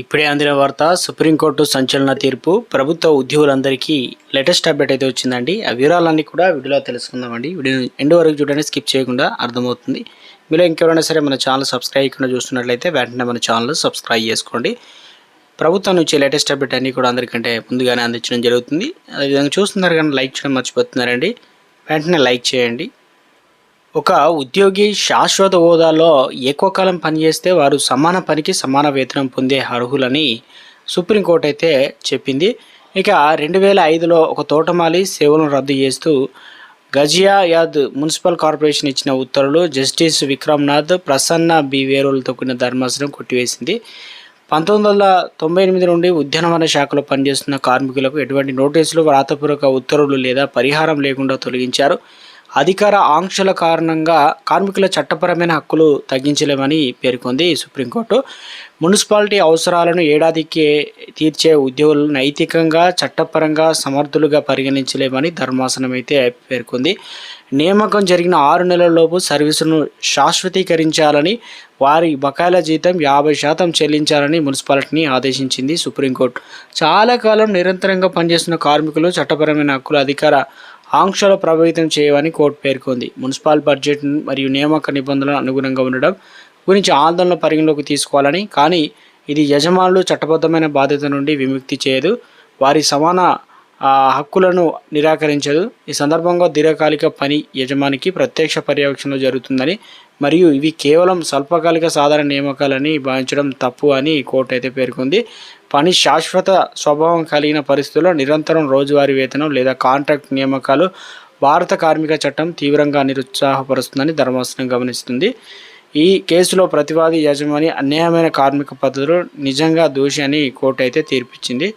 ఇప్పుడే అందిన వార్త సుప్రీంకోర్టు సంచలన తీర్పు. ప్రభుత్వ ఉద్యోగులందరికీ లేటెస్ట్ అప్డేట్ అయితే వచ్చిందండి. ఆ వివరాలన్నీ కూడా వీడియోలో తెలుసుకుందామండి. వీడియో ఎండ్ వరకు చూడండి స్కిప్ చేయకుండా అర్థమవుతుంది. మీలో ఇంకెవరైనా సరే మన ఛానల్ సబ్స్క్రైబ్ చేయకుండా చూస్తున్నట్లయితే వెంటనే మన ఛానల్ సబ్స్క్రైబ్ చేసుకోండి. ప్రభుత్వం నుంచి లేటెస్ట్ అప్డేట్ అన్నీ కూడా అందరికంటే ముందుగానే అందించడం జరుగుతుంది. అదేవిధంగా చూస్తున్నారు కానీ లైక్ చేయడం మర్చిపోతున్నారండి. వెంటనే లైక్ చేయండి. ఒక ఉద్యోగి శాశ్వత హోదాలో ఎక్కువ కాలం పనిచేస్తే వారు సమాన పనికి సమాన వేతనం పొందే అర్హులని సుప్రీంకోర్టు అయితే చెప్పింది. ఇక రెండు వేల ఐదులో ఒక తోటమాలి సేవలను రద్దు చేస్తూ గజియాయాద్ మున్సిపల్ కార్పొరేషన్ ఇచ్చిన ఉత్తర్వులు జస్టిస్ విక్రమ్నాథ్ ప్రసన్న బి వేరులతో కూడిన ధర్మాసనం కొట్టివేసింది. పంతొమ్మిది వందల తొంభై ఎనిమిది నుండి ఉద్యానవన శాఖలో పనిచేస్తున్న కార్మికులకు ఎటువంటి నోటీసులు వ్రాతపూర్వక ఉత్తర్వులు లేదా పరిహారం లేకుండా తొలగించారు. అధికార ఆంక్షల కారణంగా కార్మికుల చట్టపరమైన హక్కులు తగ్గించలేమని పేర్కొంది సుప్రీంకోర్టు. మున్సిపాలిటీ అవసరాలను ఏడాదికి తీర్చే ఉద్యోగులను నైతికంగా చట్టపరంగా సమర్థులుగా పరిగణించలేమని ధర్మాసనం అయితే పేర్కొంది. నియామకం జరిగిన ఆరు నెలలలోపు సర్వీసును శాశ్వతీకరించాలని వారి బకాయిల జీతం యాభై శాతం చెల్లించాలని మున్సిపాలిటీని ఆదేశించింది సుప్రీంకోర్టు. చాలా కాలం నిరంతరంగా పనిచేస్తున్న కార్మికులు చట్టపరమైన హక్కుల అధికార ఆంక్షలు ప్రభావితం చేయవని కోర్టు పేర్కొంది. మున్సిపల్ బడ్జెట్ మరియు నియామక నిబంధనలకు అనుగుణంగా ఉండడం గురించి ఆందోళన పరిగణలోకి తీసుకోవాలని కానీ ఇది యజమానులు చట్టబద్ధమైన బాధ్యత నుండి విముక్తి చేయదు. వారి సమాన ఆ, హక్కులను నిరాకరించదు. ఈ సందర్భంగా దీర్ఘకాలిక పని యజమానికి ప్రత్యక్ష పర్యవేక్షణ జరుగుతుందని మరియు ఇవి కేవలం స్వల్పకాలిక సాధారణ నియామకాలని భావించడం తప్పు అని కోర్టు అయితే పేర్కొంది. పని శాశ్వత స్వభావం కలిగిన పరిస్థితుల్లో నిరంతరం రోజువారీ వేతనం లేదా కాంట్రాక్ట్ నియామకాలు భారత కార్మిక చట్టం తీవ్రంగా నిరుత్సాహపరుస్తుందని ధర్మాసనం గమనిస్తుంది. ఈ కేసులో ప్రతివాది యజమాని అన్యాయమైన కార్మిక పద్ధతులు నిజంగా దోషి అని కోర్టు అయితే తీర్పిచ్చింది.